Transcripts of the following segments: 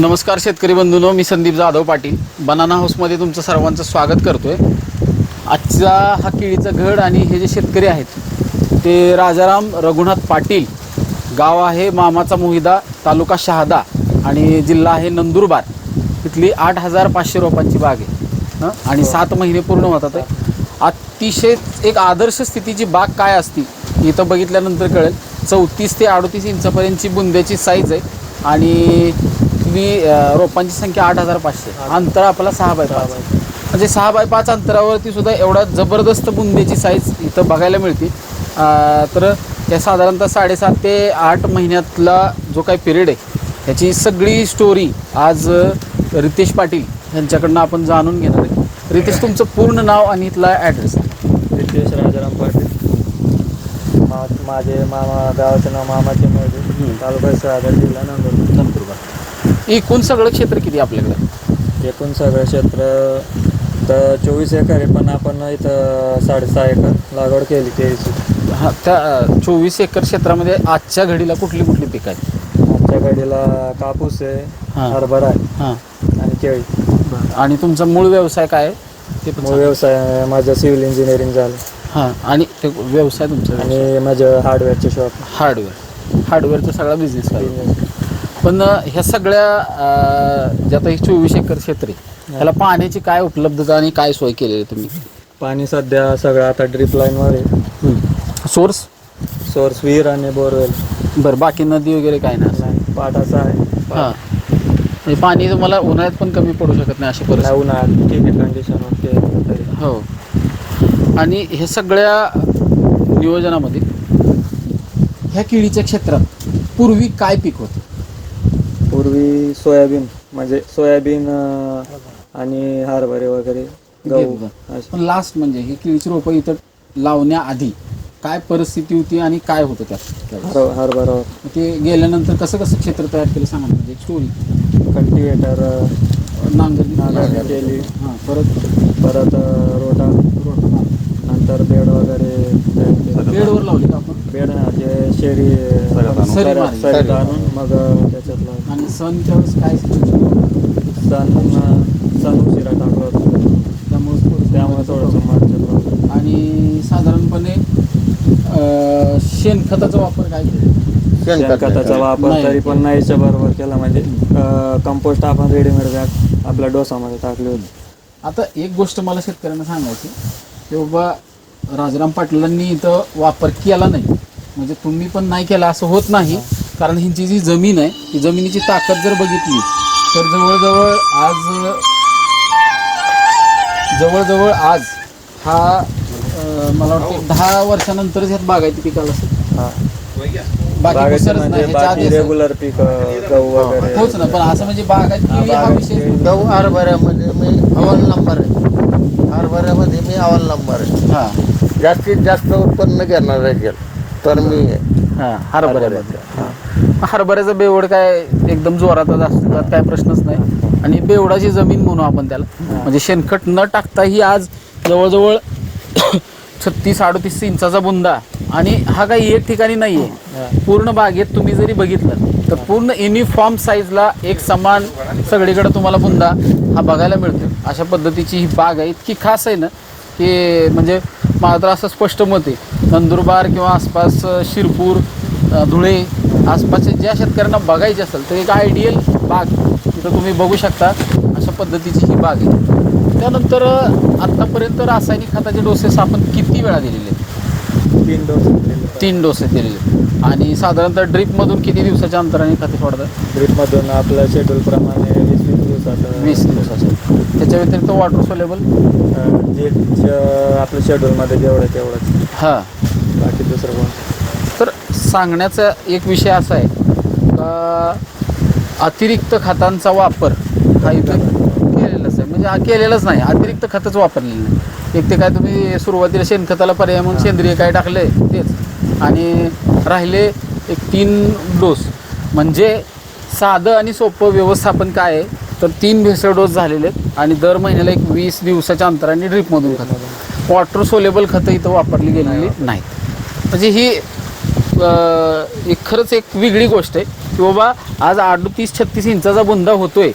नमस्कार शेतकरी बंधूंनो मी संदीप जाधव पाटील. बनाना हाऊसमध्ये तुमचं सर्वांचं स्वागत करतोय. आजचा हा केळीचा घड आणि हे जे शेतकरी आहेत ते राजाराम रघुनाथ पाटील गाव आहे मामाचा मोहिदा तालुका शहादा आणि जिल्हा आहे नंदुरबार. तिथली आठ हजार पाचशे रोपांची बाग आहे हं? आणि सात महिने पूर्ण होतात आहे अतिशय एक आदर्श स्थितीची बाग काय असती इथं बघितल्यानंतर कळेल. चौतीस ते अडतीस इंचापर्यंतची बुंद्याची साईज आहे आणि तुम्ही अं, रोपांची संख्या आठ हजार पाचशे. अंतर आपला सहा बाय पाच. म्हणजे सहा बाय पाच अंतरावरती सुद्धा एवढा जबरदस्त बुंद्याची साईज इथं बघायला मिळते. तर या साधारणतः साडेसात ते आठ महिन्यातला जो काही पिरियड आहे ह्याची सगळी स्टोरी आज रितेश पाटील यांच्याकडनं आपण जाणून घेणार आहे. रितेश तुमचं पूर्ण नाव आणि इथला ॲड्रेस रितेश राजाराम पाटील. मा माझे मामा गावाचं नाव मामाचे मोजे तालुका जिल्हा नंदुरबार. नंदुरबार. एकूण सगळं क्षेत्र किती आपल्याकडे? एकूण सगळं क्षेत्र तर चोवीस एकर आहे पण आपण इथं साडेसहा एकर लागवड केली केळीची. हा त्या चोवीस एकर क्षेत्रामध्ये आजच्या घडीला कुठली कुठली पिकं आहेत? आमच्या गाडीला कापूस आहे हां. हरभरा आहे हां. आणि केळी. आणि तुमचा मूळ व्यवसाय काय आहे? ते पण मूळ व्यवसाय आहे, माझं सिव्हिल इंजिनिअरिंग झालं. सांगा. हां आणि ते व्यवसाय तुमचा आणि आणि माझं हार्डवेअरचे शॉप हार्डवेअर हार्डवेअरचा सगळा बिझनेस आहे पण ह्या सगळ्या जे आता हे चोवीस एकर क्षेत्र आहे ह्याला पाण्याची काय उपलब्धता आणि काय सोय केलेली आहे तुम्ही? पाणी सध्या सगळं आता ड्रिप लाईनवर आहे. सोर्स सोर्स विहीर आणि बोरवेल बरं बाकी नदी वगैरे काय नाही? नाही पाटाचा आहे. हां. म्हणजे पाणी तुम्हाला उन्हाळ्यात पण कमी पडू शकत नाही अशी परिस्थिती? नाही उन्हाळ्यात ठीक आहे कंडिशन होते तरी हो. आणि हे सगळ्या नियोजनामध्ये ह्या केळीच्या क्षेत्रात पूर्वी काय पीक होतं? पूर्वी सोयाबीन म्हणजे सोयाबीन अं, आणि हरभरे वगैरे गहू. पण लास्ट म्हणजे ही केळीची रोपं इथं लावण्याआधी काय परिस्थिती होती आणि काय होतं त्यात त्यावेळेस? हर हरभरा ते गेल्यानंतर कसं कसं क्षेत्र तयार केलं सांगा ना म्हणजे स्टोरी कल्टिवेटर नांगरणी नांगरणी केली. हां परत परत अं, रोटा नंतर बेड वगैरे तयार केले. बेडवर लावली का आपण बेड ना जे शेरी सरी सरी- मारली. सरीत आणून मग त्याच्यात लावलं. आणि सण त्यावेळेस काय? सण सण उशिरा टाकला होता त्यामुळे त्यामुळे थोडंसं लावलं. आणि साधारणपणे अं, शेणखताचा वापर काय केला शेणखताचा वापर नाही. तरी पण नाहीच्या बरोबर केला म्हणजे कंपोस्ट आपण रेडीमेड बॅग आपल्या डोसामध्ये टाकली होती आता एक गोष्ट मला शेतकऱ्यांना सांगायची की बाबा राजाराम पाटलांनी इथं वापर केला नाही म्हणजे तुम्ही पण नाही केला असं होत नाही कारण ह्यांची जी जमीन आहे ती जमिनीची ताकद जर बघितली तर जवळजवळ आज जवळजवळ आज हा मला वाटतं दहा वर्षानंतरच ह्यात बागायती पिकाला असेल. हा. बाकी म्हणजे रेग्युलर पीक अं, गहू वगैरे. होच ना पण असं म्हणजे बागायत हा विषय केळी. गहू हरभऱ्यामध्ये मी अव्वल नंबर आहे. हरभऱ्यामध्ये मी अव्वल नंबर आहे. हा. जास्तीत जास्त उत्पन्न घेणार आहे तर मी. हा हरभऱ्यामध्ये. हरभऱ्याचा बेवड काय एकदम जोरातच असतो त्यात काय प्रश्नच नाही. आणि बेवडाची जमीन म्हणू आपण त्याला. म्हणजे शेणखत न टाकता ही आज जवळजवळ छत्तीस अडतीस इंचाचा बुंदा. आणि हा काही एक ठिकाणी नाही आहे पूर्ण बागेत तुम्ही जरी बघितलं तर पूर्ण युनिफॉर्म साईजला एक समान सगळीकडे तुम्हाला बुंदा हा बघायला मिळतो. अशा पद्धतीची ही बाग आहे. इतकी खास आहे ना की म्हणजे मला तर असं स्पष्ट मत आहे. नंदुरबार किंवा आसपास शिरपूर धुळे आसपासच्या ज्या शेतकऱ्यांना बघायची असेल तर एक आयडियल बाग तिथं तुम्ही बघू शकता अशा पद्धतीची ही बाग आहे. त्यानंतर आत्तापर्यंत रासायनिक खताचे डोसेस आपण किती वेळा दिलेले आहेत? तीन डोस. तीन डोसेस दिलेले. आणि साधारणतः ड्रीपमधून किती दिवसाच्या अंतराने खते सोडतात? ड्रीपमधून आपल्या शेड्यूल प्रमाणे वीस वीस दिवसात वीस दिवसाचे. त्याच्या व्यतिरिक्त वॉटर सोलेबल जे ज- आपल्या शेड्यूलमध्ये जेवढं तेवढंच. हां. बाकी दुसरं कोण तर सांगण्याचा एक विषय असा आहे का अतिरिक्त खतांचा वापर हा इथं केलेलाच आहे. म्हणजे हा केलेलाच नाही अतिरिक्त खतच वापरलेलं नाही. एक ते काय तुम्ही सुरुवातीला शेणखताला पर्याय म्हणून सेंद्रिय काय टाकले तेच. आणि राहिले एक तीन डोस. म्हणजे साधं आणि सोपं व्यवस्थापन काय आहे तर तीन भेसळ डोस झालेले आहेत आणि दर महिन्याला एक वीस दिवसाच्या अंतराने ड्रिपमधून खतं. वॉटर सोलेबल खतं इथं वापरली गेलेली नाहीत. म्हणजे ही एक खरंच एक वेगळी गोष्ट आहे की बाबा आज अडतीस छत्तीस इंचाचा बुंदा होतोय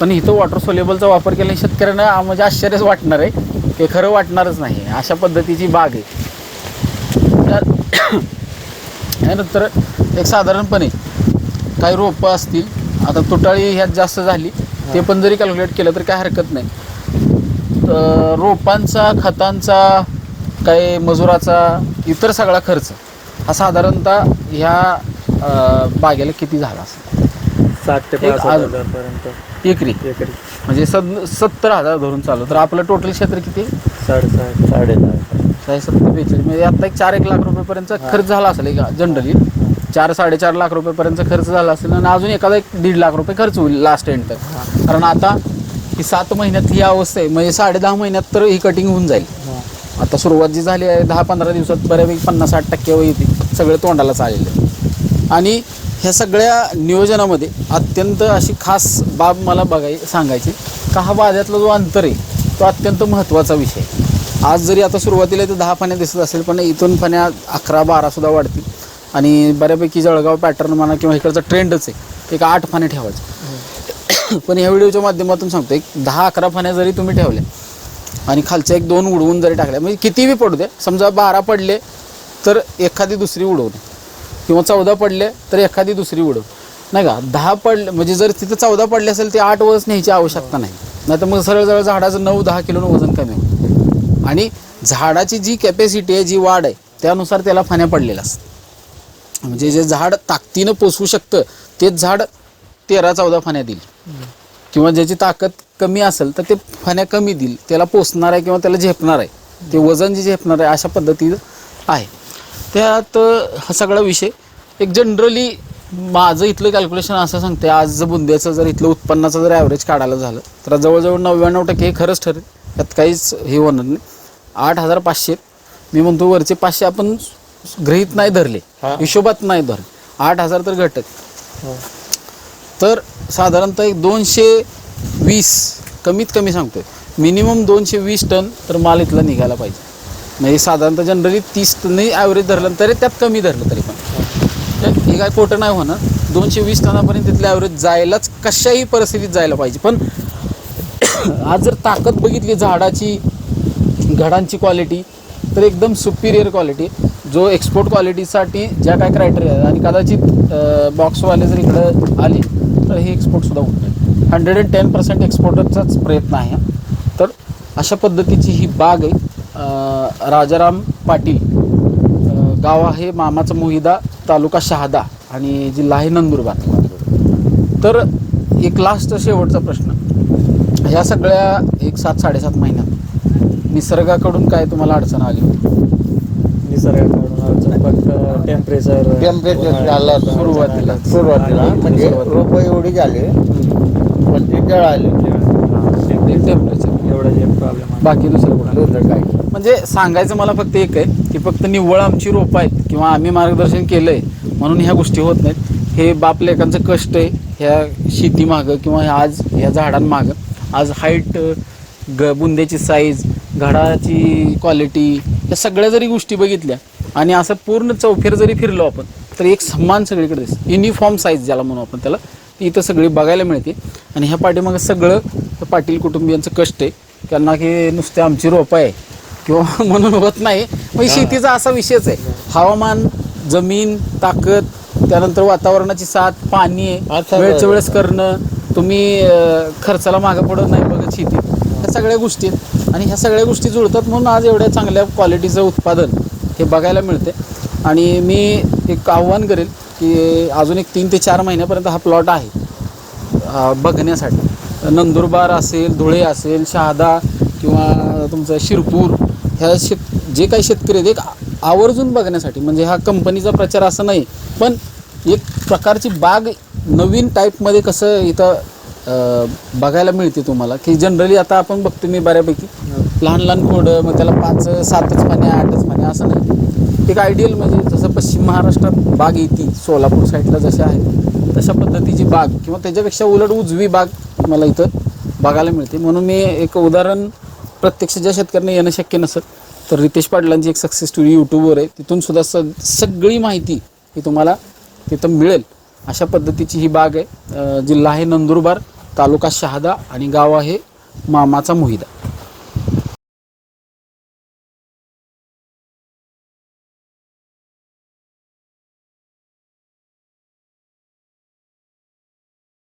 पण इथं वॉटर सोलेबलचा वापर केल्याने शेतकऱ्यांना म्हणजे आश्चर्यच वाटणार आहे. ते खरं वाटणारच नाही. अशा पद्धतीची बाग आहे. त्यानंतर एक साधारणपणे काही रोपं असतील आता तुटाळी ह्यात जास्त झाली ते पण जरी कॅल्क्युलेट केलं तर काय हरकत नाही. रोपांचा खतांचा काही मजुराचा इतर सगळा खर्च. हा साधारणतः ह्या बागेला किती झाला असेल साठ ते एक पाच आज- एकरी? एकरी. म्हणजे सद सत्तर हजार धरून चालू तर आपलं टोटल क्षेत्र किती? साडेसाठ साडेसाठ साडे सत्तर बेचाळीस. म्हणजे आता एक चार एक लाख रुपयेपर्यंतचा खर्च झाला असेल एक जनरली. चार साडेचार लाख रुपयेपर्यंतचा खर्च झाला असेल आणि अजून एखादा एक दीड लाख रुपये खर्च होईल लास्ट एंड तक. कारण आता ही सात महिन्यात ही अवस्था आहे. म्हणजे साडे दहा महिन्यात तर ही कटिंग होऊन जाईल. हां. आता सुरुवात जी झाली आहे दहा पंधरा दिवसात बऱ्यापैकी पन्नास साठ टक्के येते. सगळं तोंडाला चाललेलं आहे. आणि ह्या सगळ्या नियोजनामध्ये अत्यंत अशी खास बाब मला बघाय सांगायची का हा वाद्यातला जो अंतर आहे तो अत्यंत महत्त्वाचा विषय आहे. आज जरी आता सुरुवातीला इथं दहा पाण्या दिसत असेल पण इथून पाण्या अकरा बारासुद्धा वाढतील. आणि बऱ्यापैकी जळगाव पॅटर्न म्हणा किंवा इकडचा ट्रेंडच आहे एक आठ फाने ठेवायचं. पण ह्या व्हिडिओच्या माध्यमातून सांगतो एक दहा अकरा फाण्या जरी तुम्ही ठेवल्या आणि खालच्या एक दोन उडवून जरी टाकल्या म्हणजे कितीही पडू दे समजा बारा पडले तर एखादी दुसरी उडवणे किंवा चौदा पडले तर एखादी दुसरी उडव नाही का? दहा पडले म्हणजे जर तिथं चौदा पडले असेल ते आठ वज न्यायची आवश्यकता नाही. नाही तर मग सरळ सरळ झाडाचं नऊ दहा किलो वजन कमी होतं आणि झाडाची जी कॅपॅसिटी आहे जी वाढ आहे त्यानुसार त्याला फाण्या पडलेल्या असतात. म्हणजे जे झाड ताकदीनं पोसवू शकतं तेच झाड तेरा चौदा फाण्या देईल. किंवा ज्याची ताकद कमी असेल तर ते फाण्या कमी देईल. त्याला पोसणार आहे किंवा त्याला झेपणार आहे. ते वजन जे झेपणार आहे अशा पद्धतीचं आहे. त्यात हा सगळा विषय. एक जनरली माझं इथलं कॅल्क्युलेशन असं सांगते आज जर बुंद्याचं जर इथलं उत्पन्नाचं जर ॲव्हरेज काढायला झालं तर जवळजवळ नव्याण्णव टक्के हे खरंच ठरेल. त्यात काहीच हे होणार नाही. आठ हजार पाचशे मी म्हणतो वरचे पाचशे आपण गृहीत नाही धरले. हिशोबात नाही धरले. आठ हजार तर घटक. तर साधारणतः एक दोनशे वीस कमीत कमी सांगतोय. मिनिमम दोनशे वीस टन तर माल इथला निघायला पाहिजे. म्हणजे साधारणतः जनरली तीस नाही ॲव्हरेज धरलं तरी त्यात कमी धरलं तरी पण. हे काय खोटं नाही होणार. दोनशे वीस टनापर्यंत तिथलं ॲव्हरेज जायलाच कशाही परिस्थितीत जायला पाहिजे. पण आज जर ताकद बघितली झाडाची घडांची क्वालिटी तर एकदम सुपिरियर क्वालिटी जो एक्सपोर्ट क्वालिटीसाठी ज्या काय क्रायटेरिया आहेत आणि कदाचित बॉक्सवाले जर इकडं आले तर हे एक्सपोर्टसुद्धा होत नाही. हंड्रेड अँड टेन पर्सेंट एक्सपोर्टरचाच प्रयत्न आहे. तर अशा पद्धतीची ही बाग आहे. राजाराम पाटील गाव आहे मामाचा मोहिदा तालुका शहादा आणि जिल्हा आहे नंदुरबार. तर एक लास्ट शेवटचा प्रश्न. ह्या सगळ्या एक सात साडेसात महिन्यात निसर्गाकडून काय तुम्हाला अडचण आली? निसर्गाकडून अडचण फक्त टेम्परेचर टेम्परेचर झालं सुरुवातीला. सुरुवातीला. म्हणजे. रोपं एवढी झाली पण ती जळाली. टेम्परेचर एवढा जे प्रॉब्लेम बाकी दुसरं कुठलं दुसरं काय? म्हणजे सांगायचं मला फक्त एक आहे की फक्त निव्वळ आमची रोपं आहेत किंवा आम्ही मार्गदर्शन केलंय म्हणून ह्या गोष्टी होत नाहीत. हे बाप लेकांचं कष्ट आहे ह्या शेतीमागं किंवा आज ह्या झाडांमागं. आज हाईट ग बुंद्याची साईज घडाची क्वालिटी या सगळ्या जरी गोष्टी बघितल्या आणि असं पूर्ण चौफेर जरी फिरलो आपण तर एक समान सगळीकडे दिसतं. युनिफॉर्म साईज ज्याला म्हणू आपण त्याला ती इथं सगळी बघायला मिळते. आणि ह्या पाठीमागं सगळं त्या पाटील कुटुंबियांचं कष्ट आहे. त्यांना की नुसते आमची रोपं आहे. किंवा म्हणून होत नाही. मग शेतीचा असा विषयच आहे. हवामान जमीन ताकद त्यानंतर वातावरणाची साथ पाणी वेळच्या वेळेस करणं तुम्ही खर्चाला मागं पडत नाही बघत शेतीत ह्या सगळ्या गोष्टी आणि ह्या सगळ्या गोष्टी जुळतात म्हणून आज एवढ्या चांगल्या क्वालिटीचं उत्पादन हे बघायला मिळते आणि मी एक आव्हान करेल की अजून एक तीन ते चार महिन्यापर्यंत हा प्लॉट आहे बघण्यासाठी. नंदुरबार असेल धुळे असेल शहादा किंवा तुमचं शिरपूर ह्या शेत जे काही शेतकरी आहेत एक आवर्जून बघण्यासाठी म्हणजे हा कंपनीचा प्रचार असं नाही पण एक प्रकारची बाग नवीन टाईपमध्ये कसं इथं बघायला मिळते तुम्हाला की जनरली आता आपण बघतो मी बऱ्यापैकी लहान लहान खोडं मग त्याला पाच सातच पाण्या आठच पाण्या असं नाही. एक आयडियल म्हणजे जसं पश्चिम महाराष्ट्रात बाग येते सोलापूर साईडला जसे आहेत तशा पद्धतीची बाग किंवा त्याच्यापेक्षा उलट उजवी बाग मला इथं बघायला मिळते. म्हणून मी एक उदाहरण प्रत्यक्ष ज्या शेतकऱ्यांना येणं शक्य नसत तर रितेश पाटलांची एक सक्सेस स्टोरी यूट्यूबवर आहे. तिथून सुद्धा स सगळी माहिती ही तुम्हाला तिथं मिळेल. अशा पद्धतीची ही बाग आहे. जिल्हा आहे नंदुरबार तालुका शहादा आणि गाव आहे मामाचा मोहिदा.